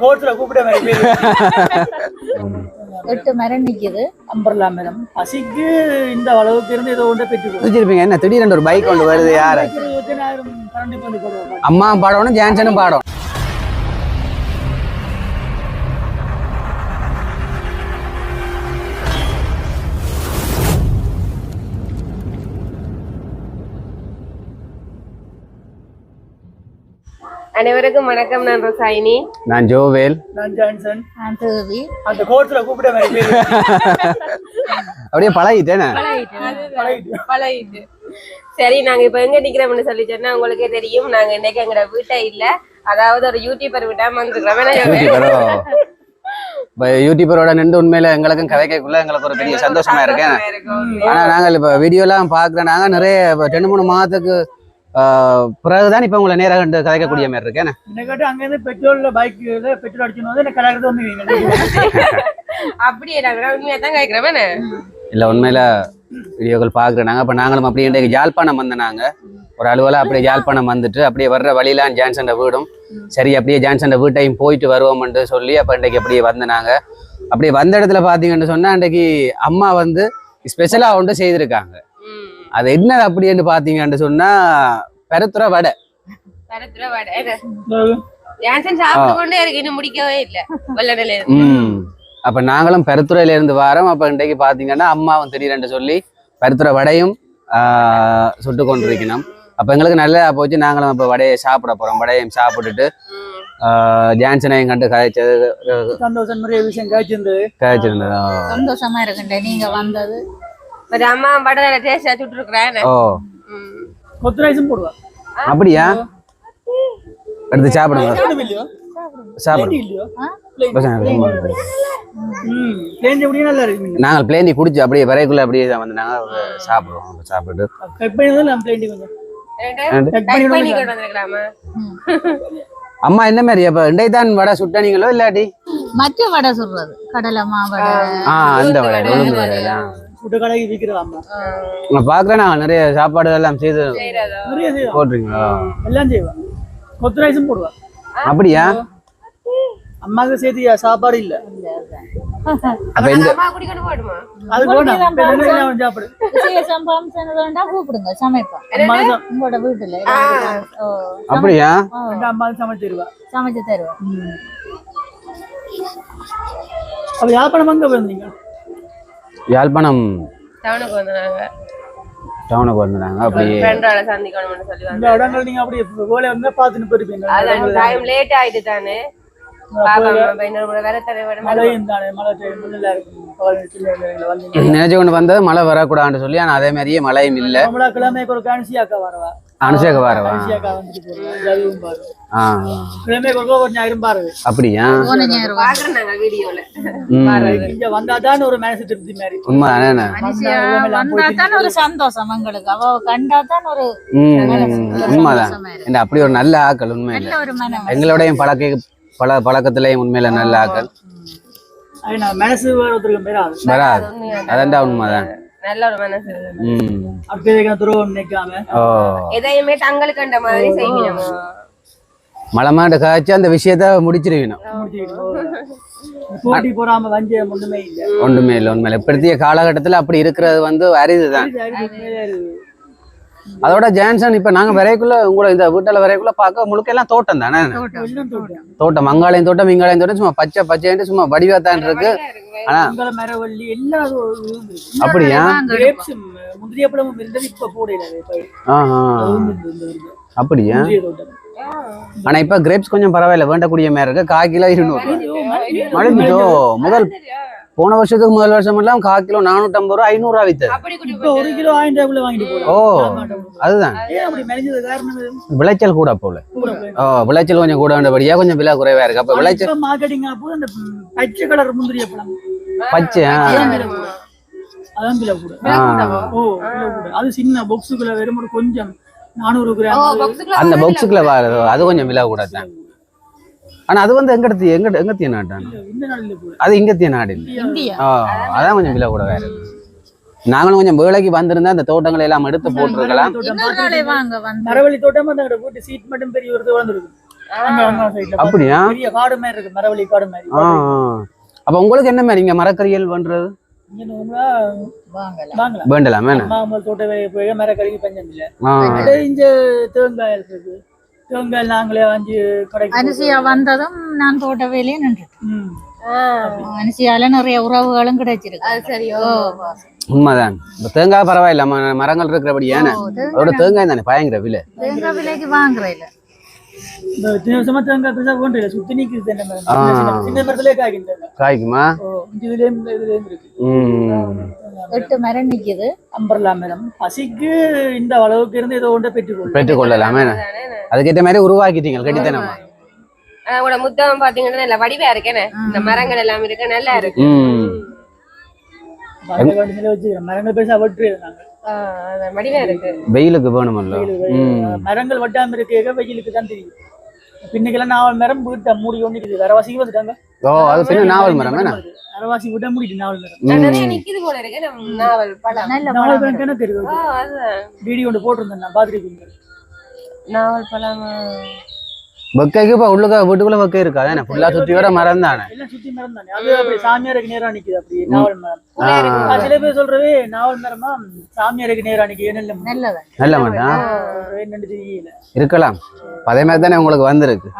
கோர்ட்ல கூப்பிட எட்டு மரம் நிக்குது அம்பர்லா மேடம் பசிக்கு இந்த அளவுக்கு இருந்து ஏதோ ஒன்றை பெற்றுக்கோ. வச்சிருப்பீங்க என்ன திடீரென்று ஒரு பைக் கொண்டு வருது யாரு? அம்மா பாடணும் ஜான்சனும் பாடம். அனைவருக்கும் வணக்கம். நான் ரொசாயினி. நான் ஜோவேல். நான் ஜான்சன். நான் தேவி அந்த கோர்ட்ல கூப்பிட மாதிரி அப்படியே பழகிட்டேனே. பழகிட்டு சரி நாங்க இப்ப எங்க நிக்கிறோம்னு சொல்லி சொன்னா உங்களுக்கே தெரியும். நாங்க இன்னைக்கு எங்கட வீட்டை இல்ல. அதாவது ஒரு யூடியூபர் விடாம வந்துருக்கிறோம். யூடியூபரோட நின்று உண்மையில எங்களுக்கும் கதைக்கக்குள்ள எங்களுக்கு ஒரு பெரிய சந்தோஷமா இருக்கேன் ஆனா நாங்கள் இப்ப வீடியோ எல்லாம் பாக்குறோம் நாங்க நிறைய ரெண்டு மூணு மாதத்துக்கு பிறகுதான் இப்ப உங்களை நேராக கண்டு கதைக்கக்கூடிய மாதிரி இருக்கேன் என்ன? கேட்டு அங்க இருந்து பெட்ரோல்ல பைக்ல பெட்ரோல் அடிக்கணும் கலக்கிறது வந்து அப்படியே நாங்க உண்மையா தான் கேக்குறோம் இல்ல உண்மையில வீடியோக்கள் பாக்குறோம் நாங்க அப்ப நாங்களும் அப்படியே இன்றைக்கு யாழ்ப்பாணம் வந்த நாங்க. ஒரு அலுவலா அப்படியே யாழ்ப்பாணம் வந்துட்டு அப்படியே வர்ற வழியிலாம் ஜான்சன் வீடும். சரி அப்படியே ஜான்சன் வீட்டையும் போயிட்டு வருவோம்னு சொல்லி அப்ப இன்றைக்கு அப்படியே வந்த நாங்க. அப்படியே வந்த இடத்துல பாத்தீங்கன்னு சொன்னா அன்றைக்கு அம்மா வந்து ஸ்பெஷலா ஒன்று செய்திருக்காங்க. அது என்ன அப்படின்னு பாத்தீங்கன்னு சொன்னா பெருத்துற வடை. பரத்துல வடை. ஜான்சன் சாப்பிட்டு கொண்டே இருக்கு இன்னும் முடிக்கவே இல்ல. வெள்ளநிலை ம். அப்ப நாங்களும் பெருத்துறையில இருந்து வாரோம். அப்ப இன்றைக்கு பாத்தீங்கன்னா அம்மாவும் திடீரென்று சொல்லி பெருத்துறை வடையும் ஆஹ், சுட்டு கொண்டிருக்கணும். அப்ப எங்களுக்கு நல்லா போச்சு. நாங்களும் அப்ப வடையை சாப்பிட போறோம். வடையும் சாப்பிட்டுட்டு ஆஹ், ஜான்சனையும் கண்டு கதைச்சது சந்தோஷம் நிறைய விஷயம் காய்ச்சிருந்தது. கதைச்சிருந்தது சந்தோஷமா இருக்குண்ட நீங்க வந்தது. ஒரு அம்மா வடை டேஸ்டா சுட்டு இருக்கிறேன் ஓ. கொத்து ரைஸும் போடுவா. அப்படியா? எடுத்து சாப்பிடுங்க. நாங்கள் பிளேனி குடிச்சு அப்படியே வரைக்குள்ள அப்படியே வந்து நாங்க சாப்பிடுவோம் சாப்பிட்டு அம்மா என்ன மாதிரி? அப்ப இன்றைக்கு தான் வடை சுட்டனீங்களோ இல்லாட்டி? மற்ற வடை சொல்றது. கடலை மாவடை ஆ அந்த வடை உளுந்து வடை கடைக்கு நான் நான் நிறைய சாப்பாடு எல்லாம் செய்து நிறைய போடுறீங்களா எல்லாம் செய்வா கொத்து ரைஸும் போடுவா அப்படியா? அம்மாவுக்கு சேர்த்து சாப்பாடு இல்ல. அப்ப இந்த அம்மா குடிக்கணும் போடுமா? அது சாப்பாடு? கூப்பிடுங்க சமைப்போம். உங்களோட வீட்டுல. அப்படியா? அம்மா சமைச்சிருவா சமைச்சு தருவோம். அப்ப யாழ்ப்பாணம் அங்க போயிருந்தீங்க? யாழ்ப்பாணம் டவுனுக்கு வந்தாங்க டவுனுக்கு வந்தாங்க அப்படியே. ஃப்ரெண்டோட சந்திக்கணும்னு சொல்லி இந்த இடங்கள் நீங்க அப்படியே வேலை வந்து பாத்துன்னு போயிருப்பீங்க. அதான் டைம் லேட் ஆயிட்டு தானே நினைச்சு கொண்டு வந்தது மழை வரக்கூடாதுன்னு சொல்லி ஆனா அதே மாதிரியே மழையும் இல்ல. கிழமைக்கு ஒரு கணிசி அக்கா வரவா? அனுஷேக வரவா? அப்படியா? உண்மைதான் என்ன? அப்படி ஒரு நல்ல ஆக்கள் உண்மையில. நல்ல ஒரு மனம். எங்களோடையும் பழக்க பல பழக்கத்திலையும் உண்மையில நல்ல ஆக்கள். மனசு வராது. அதான்டா உண்மைதான். நல்ல ஒரு மனசு. ம். அப்படியே துரோகம் நினைக்காம? ஓ. எதையுமே தங்களுக்கு கண்ட மாதிரி செய்யணும்? மழை மாட்டு காய்ச்சி அந்த விஷயத்த முடிச்சிருக்கணும். போட்டி போறாம வஞ்சம் ஒண்ணுமே இல்ல. ஒன்றுமே இல்லை உண்மையில. இப்படித்திய காலகட்டத்துல அப்படி இருக்கிறது வந்து அரிதுதான். அதோட ஜான்சன் இப்ப நாங்க வரைக்குள்ள உங்களை இந்த வீட்டுல வரைக்குள்ள பார்க்க முழுக்க எல்லாம் தோட்டம் தானே? தோட்டம். தோட்டம். மங்காளையும் தோட்டம் மிங்காளையும் தோட்டம் சும்மா பச்சை பச்சைன்ட்டு சும்மா வடிவா தான் இருக்கு. ஆனா உங்கள மரவள்ளி எல்லா இதுவும் இருக்கு. அப்படியா. அப்படியா? ஆனா இப்ப கிரேப்ஸ் கொஞ்சம் பரவாயில்ல வேண்டக்கூடிய மாதிரி இருக்கு. கால் கிலோ இருநூறு. முதல் போன வருஷத்துக்கு முதல் வருஷம் எல்லாம் கால் கிலோ நானூத்தி ரூபா ஐநூறு ரூபா வித்தது ஒரு கிலோ ஆயிரம் வாங்கிட்டு ஓ. அதுதான். ஏன் அப்படி மெலிஞ்சது? காரணம் இது? விளைச்சல் கூட போல. ஓ விளைச்சல் கொஞ்சம் கூட வேண்டபடியா கொஞ்சம் விலை குறைவா இருக்கு. அப்ப விளைச்சல் இப்ப மார்க்கெட்டிங் அப்போ அந்த ம், பச்சை கலர் முந்திரிய பழம். பச்சை. அதான் விலை கூட. ஓ அது சின்ன பாக்ஸுக்குள்ள வெறும் கொஞ்சம் நானூறு கிராம். அந்த பாக்ஸுக்குள்ள அது கொஞ்சம் விலை கூட தான். ஆனா அது வந்து எங்கடத்தி எங்க எங்கத்திய நாட்டான? அது இங்கத்திய நாடு இல்லை. அதான் கொஞ்சம் விலை கூட வேற நாங்களும் கொஞ்சம் வேலைக்கு வந்திருந்தா அந்த தோட்டங்களை எல்லாம் எடுத்து போட்டிருக்கலாம். மரவள்ளி தோட்டம் அந்த சீட் மட்டும் பெரிய ஒரு அப்படியா? பெரிய காடு மாதிரி இருக்கு மரவள்ளி காடு மாதிரி. அப்ப உங்களுக்கு என்ன மாதிரி இங்க மரக்கறியல் பண்றது? வேண்டலாமே தோட்ட போய் மரக்கறிக்கு பஞ்சம் இல்ல. இங்க தேங்காய் இருக்கு. தேங்காய் நாங்களே கடைக்கு அனுசியா வந்ததும் நான் தோட்ட வேலையே நின்றுட்டேன். அனுசியால நிறைய உறவுகளும் கிடைச்சிருக்கு. அது சரியோ உண்மைதான். இப்ப தேங்காய் பரவாயில்ல ம- மரங்கள் இருக்கிறபடி ஏன்னா அதோட தேங்காய் தானே பயங்கர விலை? தேங்காய் விலைக்கு வாங்குறேன் இல்ல. காய்க்கும்? எட்டு மரம் நிக்குது. அம்பர்லா மரம். பசிக்கு இந்த அளவுக்கு இருந்து ஏதோ ஒன்றை பெற்றுக்கொள்ளும் பெற்றுக்கொள்ளலாமே? அதுக்கேற்ற மாதிரி உருவாக்கிட்டீங்க கெட்டித்தனமா? கூட முத்தம் பாத்தீங்கன்னா நல்ல வடிவா இருக்கேனே இந்த மரங்கள் எல்லாம் இருக்கு நல்லா இருக்கு. ம். வச்சுக்கிறோம் மரங்கள் பெருசா வெட்டு வெயிலுக்கு வேணுமல்ல? ம். மரங்கள் வெட்டாம இருக்க. வெயிலுக்கு தான் தெரியும். பின்னுக்கெல்லாம் நாவல் மரம் வீட்டை மூடி இருக்குது வரவாசிக்கு வந்துட்டாங்க. ஓ அது பின்ன நாவல் மரம் அரவாசி விட முடியுது நாவல் மரம். நான் நிறைய நிக்குது போல இருக்கு. நாவல் படம் நாவல் வீடியோ ஒன்று போட்டிருந்தேன் நான் பார்த்துருக்கீங்க நாவல் பழம்? வெக்கைக்கு இப்ப உள்ளுக்க வீட்டுக்குள்ள வெக்கை இருக்காது. என்ன ஃபுல்லா சுத்தி வர மரம் தானே? எல்லாம் சுத்தி மரம் தானே. அது அப்படி சாமியாருக்கு நேரா நிக்குது அப்படி நாவல் மரம். ஆ, ஆ, சில பேர் சொல்றவே நாவல் மரமா சாமியாருக்கு நேரா நிக்குது. நெல்ல நல்ல மரம். இருக்கலாம். இப்ப அதே மாதிரி தானே உங்களுக்கு வந்திருக்கு.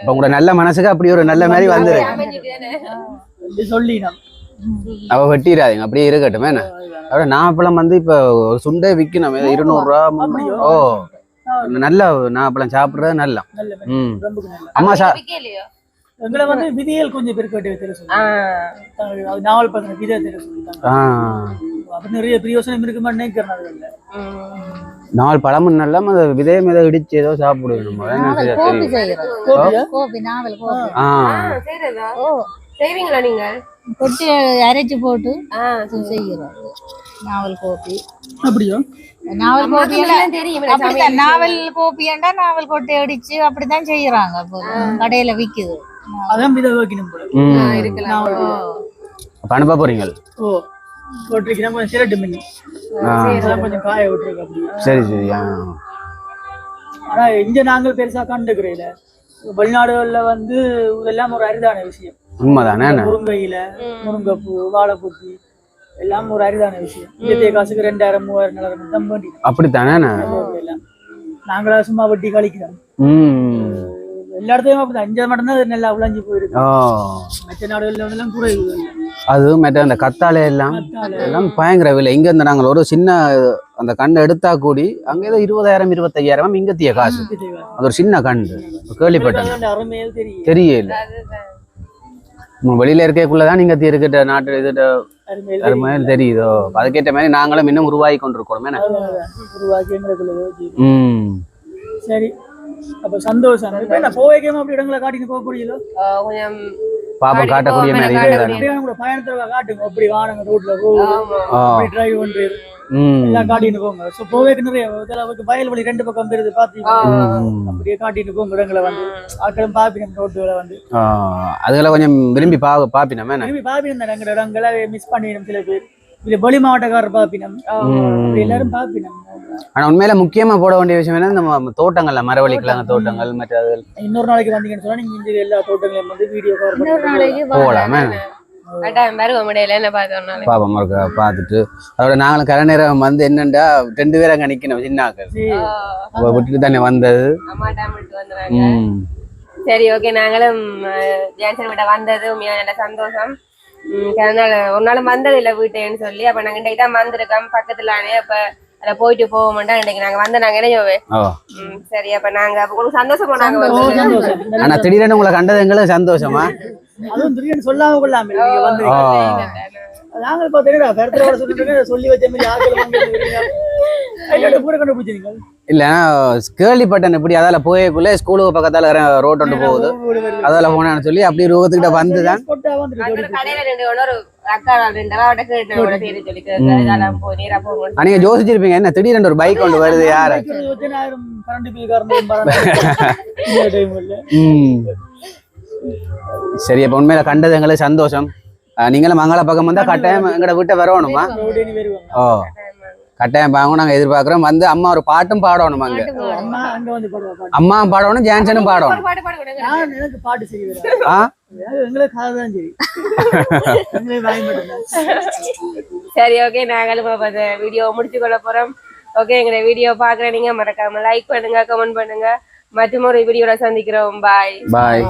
இப்ப உங்களோட நல்ல மனசுக்கு அப்படி ஒரு நல்ல மாதிரி வந்திருக்கு. நான் அவ வெட்டிடாதீங்க. அப்படியே இருக்கட்டும். என்ன? அதோட நாப்பழம் வந்து இப்ப ஒரு சுண்டே விக்கணும். இருநூறு ரூபா முந்நூறு- ஓ. நல்ல நாப்பழம் சாப்பிடுறது நல்ல. அம்மா சா விக்கலையோ? எங்களை வந்து விதியல் கொஞ்சம் பேருக்கு வெட்டி தெரிய சொல்லுவாங்க. நாவல் பத்தின விதை தெரிய சொல்லிட்டாங்க. ஆ. அப்ப நிறைய பிரயோசனம் இருக்கு மாதிரி நினைக்கிறேன் அது இல்ல ம். நாலு பழமும் நல்லா அந்த விதையம் ஏதோ இடிச்சு ஏதோ சாப்பிடுவோம் நம்ம. செய்வீங்களா நீங்க? கொட்டி அரைச்சு போட்டு ஆ, செய்யறது நாவல் கோபி. அப்படியா? நாவல் கோபி அம்மாக்கு எல்லாம் எல்லாம் தெரியும் எனக்கு அப்படித்தான் சமையல் நாவல் கோபியண்டா நாவல் கொட்டை அடிச்சு அப்படித்தான் செய்யறாங்க கடையில விக்குது. அதான் விதை வைக்கணும் நாவல் போறீங்க. ஓ போட்டிருக்கீங்கன்னா கொஞ்சம் சிரட்டு அதெல்லாம் கொஞ்சம் காய விட்டுருக்கு அப்படி சரி சரி ஆ. ஆனா இங்க நாங்கள் பெருசா கண்டுக்கிறேன் வெளிநாடுகள்ல வந்து இதெல்லாம் ஒரு அரிதான விஷயம். உண்மைதானே? முருங்கையில முருங்கைப்பூ வாழைப்பூத்தி எல்லாம் ஒரு அரிதான விஷயம். இயற்கை காசுக்கு ரெண்டாயிரம் மூவாயிரம் நாலாயிரம் தான் வேண்டி அப்படித்தானே? நாங்களா சும்மா வட்டி கழிக்கிறோம். ம். எல்லா இடத்தையும் அப்படிதான். இங்க மட்டும்தான் நல்லா விளைஞ்சு போயிருக்கு. மற்ற நாடுகள்ல வந்து எல்லாம் குறைவு அது மற்ற அந்த கத்தாழை எல்லாம் எல்லாம் பயங்கர விலை. இங்க இருந்து நாங்கள் ஒரு சின்ன அந்த கண்ணை எடுத்தா கூடி அங்க ஏதோ இருபதாயிரம் இருபத்தையாயிரம் இங்கத்திய காசு. அது ஒரு சின்ன கண்டு. கேள்விப்பட்டேன். தெரியல. வெளியில இருக்கக்குள்ளதான் நீங்க இருக்கிற நாட்டு இது அருமையில் அது மாதிரி தெரியுதோ? அதுக்கேற்ற மாதிரி நாங்களும் இன்னும் உருவாகி கொண்டிருக்கிறோம். என்ன? உருவாக்கி எங்களுக்குள்ள சரி. அப்ப சந்தோஷம். இப்ப என்ன போவைக்காம அப்படி இடங்களை காட்டின்னு போக புரியல கொஞ்சம் பாப்பா காட்டக்கூடிய மாதிரி பயணத்துல காட்டுங்க. அப்படி வானங்க ரோட்ல அப்படி டிரைவ் பண்றது ம் எல்லாம் காட்டிட்டு போங்க. சோ போவேக்கு நிறைய இதெல்லாம் வயல்வெளி ரெண்டு பக்கம் பெருது பாத்தீங்க. அப்படியே காட்டிட்டு போங்க இடங்களை வந்து. ஆக்களும் பாப்பினம் ரோட்டுகளை வந்து. அதுகளை கொஞ்சம் விரும்பி பா பாப்பினோம் திரும்பி பாப்பினம் தான் எங்க இடங்களை மிஸ் பண்ணிடும் சில பேர். இல்ல வெளி மாவட்டக்காரர் பாப்பினம். எல்லாரும் பாப்பினம். ஆனா உண்மையில முக்கியமா போட வேண்டிய விஷயம் என்ன இந்த ம- தோட்டங்கள்ல மரவள்ளி கிழங்கு தோட்டங்கள் மற்ற அது இன்னொரு நாளைக்கு வந்தீங்கன்னு சொன்னா நீங்க இந்த எல்லா தோட்டங்களையும் வந்து வீடியோ போகலாமே கட்டாயம் வருவோம் இடையில என்ன பார்த்தோம்னாலே பாப்பா இருக்க பார்த்துட்டு. அதோட நாங்களும் கரை நேரம் வந்து என்னண்டா ரெண்டு பேரும் அங்க நிக்கணும் சின்னாக்கள் விட்டுட்டு தானே வந்தது. சரி ஓகே நாங்களும் ஜான்சன் விட வந்தது. உண்மையா நல்ல சந்தோஷம். நாள் ஒரு நாளும் வந்தது இல்லை வீட்டுன்னு சொல்லி. அப்ப நாங்க இன்றைக்கு தான் வந்திருக்கோம் பக்கத்துலானே அப்ப அதில் போயிட்டு போக மாட்டோம் இன்னைக்கு நாங்க வந்து நாங்க இணையோவே சரி அப்ப நாங்க அப்ப உங்களுக்கு சந்தோஷமா நாங்க ஓ, வந்து சந்தோஷம். ஆனா திடீர்னு உங்களை கண்டது எங்களுக்கு சந்தோஷமா? அதுவும் திடீர்னு சொல்லாம கொள்ளாம நாங்கள் பார்த்தீங்கன்னா பெருத்துல வர சொல்லிட்டு சொல்லி வச்ச மாதிரி கையோட கூட கண்டுபிடிச்சிருங்க இல்ல கேள்விப்பட்டேன் இப்படி அதால போயக்குள்ள ஸ்கூலுக்கு பக்கத்தால ரோட் ஒன்று போகுது. அதால போனேன்னு சொல்லி அப்படி ரூபத்துக்கிட்ட வந்துதான் நீங்க யோசிச்சிருப்பீங்க என்ன திடீர்னு ஒரு பைக் கொண்டு வருது யாரு? சரி அப்ப உண்மையில கண்டது எங்களுக்கு சந்தோஷம். நீங்களும் மங்கள பக்கம் வந்தா கட்டாயம் எங்கட வீட்டை வரணுமா? ஓ கட்டாயம் பாங்க நாங்க எதிர்பார்க்கிறோம். வந்து அம்மா ஒரு பாட்டும் பாடணும் அங்க. அம்மா அங்க வந்து பாடுவா பாட்டு. அம்மா பாடணும் ஜான்சனும் பாடணும். ஆ? சரி. ஓகே நாங்களும் இப்ப வீடியோ முடிச்சு கொள்ள போறோம். ஓகே எங்களை வீடியோ பாக்குற நீங்க மறக்காம லைக் பண்ணுங்க கமெண்ட் பண்ணுங்க. மற்றும் ஒரு வீடியோல சந்திக்கிறோம். பாய் பாய்